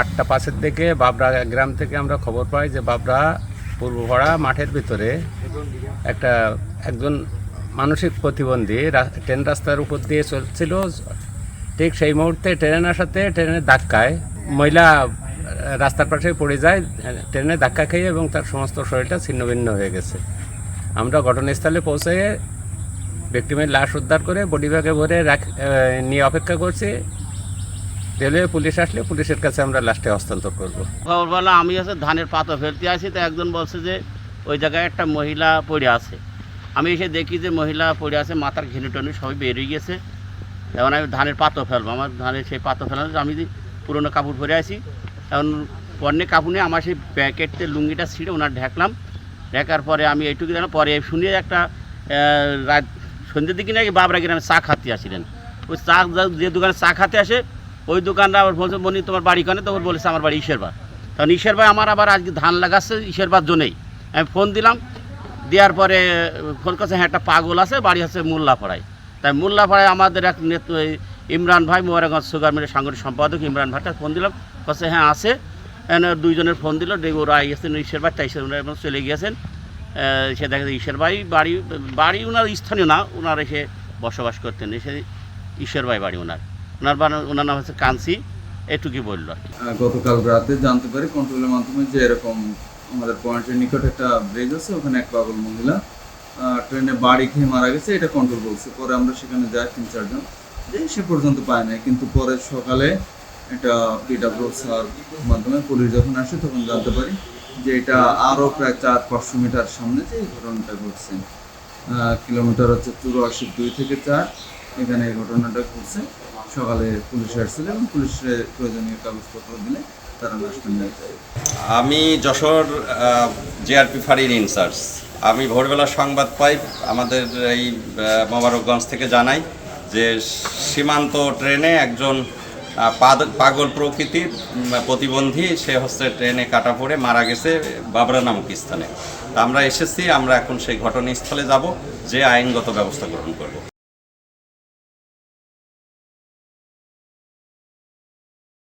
আটটা পাশের দিকে বাবরা গ্রাম থেকে আমরা খবর পাই যে বাবরা পূর্বপাড়া মাঠের ভিতরে একটা একজন মানসিক প্রতিবন্ধী ট্রেন রাস্তার উপর দিয়ে চলছিল। ঠিক সেই মুহূর্তে ট্রেন আসাতে ট্রেনের ধাক্কায় মহিলা রাস্তার পাশে পড়ে যায়, ট্রেনে ধাক্কা খেয়ে এবং তার সমস্ত শরীরটা ছিন্নভিন্ন হয়ে গেছে। আমরা ঘটনাস্থলে পৌঁছে ব্যক্তিমের লাশ উদ্ধার করে বডি ব্যাগে ভরে রাখ নিয়ে অপেক্ষা করছি। রেলওয়ে পুলিশ আসলে পুলিশের কাছে আমরা লাশটা হস্তান্তর করব। খবরবেলা আমি আছে ধানের পাতা ফেলতে আসি, তো একজন বলছে যে ওই জায়গায় একটা মহিলা পড়ে আছে। আমি এসে দেখি যে মহিলা পড়ে আছে, মাথার ঘেনু টনু সবই বেরিয়ে গেছে। এখন আমি ধানের পাতো ফেলব, আমার ধানের সেই পাতো ফেলানো আমি পুরোনো কাপড় পরে আছি। এখন পণ্যে কাপড় নিয়ে আমার সেই প্যাকেটতে লুঙ্গিটা ছিঁড়ে ওনার ঢেকলাম। ঢেকার পরে আমি এইটুকু জানো, পরে শুনে একটা রাত, সন্ধ্যের দিকে নাকি বাবরা গ্রামে চা খাতে আসছিলেন ওই চা, যে দোকানে চা খাতে আসে ওই দোকানটা আবার বলছে মনি তোমার বাড়ি কানে? তখন বলেছে, আমার বাড়ি ঈশেরবার তখন ঈশেরবার আমার আবার আজকে ধান লাগাচ্ছে ঈশেরবার জন্যই আমি ফোন দিলাম, দেওয়ার পরে, ফোন করছে হ্যাঁ একটা পাগল আছে, বাড়ি হচ্ছে মোল্লাপাড়ায়। তাই মোল্লাপাড়ায় আমাদের এক ইমরান ভাই মোয়ারাগঞ্জ সুগার মিলের সাংগঠনিক সম্পাদক ইমরান ভাইটা ফোন দিলাম কাছে হ্যাঁ আছে। দুইজনের ফোন দিল ওরা গেছেন ঈশেরবার তাই সে ওনারা চলে গিয়েছেন। সে দেখা যায় ঈশের ভাই বাড়ি বাড়ি ওনার স্থানীয় না ওনার এসে বসবাস করতেন, এসে ঈশ্বর ভাই বাড়ি ওনার ওনার ওনার নাম হচ্ছে কাঞ্চি। এটুকুই বলল। গতকাল রাতে জানতে পারি কন্ট্রোলের মাধ্যমে যে এরকম আমাদের পয়েন্টের নিকট একটা ব্রিজ আছে, ওখানে এক পাগল মহিলা ট্রেনে বাড়ি খেয়ে মারা গেছে, এটা কন্ট্রোল বলছে। পরে আমরা সেখানে যাই তিন, চারজন। যে সে পর্যন্ত পায় নাই, কিন্তু পরে সকালে এটা পিডাব্লিউ স্যার মাধ্যমে পুলিশ যখন আসে, তখন জানতে পারি যে এটা আরও প্রায় চার, পাঁচশো মিটার সামনে যে ঘটনাটা ঘটছে। কিলোমিটার হচ্ছে চুরাশি দুই থেকে চার। এখানে এই ঘটনাটা ঘটছে। সকালে পুলিশ আসছিল এবং পুলিশের প্রয়োজনীয় কাগজপত্র দিলে তারা লাশটা আমি যশোর জিআরপি ফাঁড়ির ইনচার্জ আমি ভোরবেলা সংবাদ পাই, আমাদের এই মোবারকগঞ্জ থেকে জানাই যে সীমান্ত ট্রেনে একজন পাগল প্রকৃতির প্রতিবন্ধী, সে হচ্ছে ট্রেনে কাটা পড়ে মারা গেছে বাবরা নামক স্থানে। আমরা এসেছি, আমরা এখন সেই ঘটনাস্থলে যাব, যে আইনগত ব্যবস্থা গ্রহণ করব।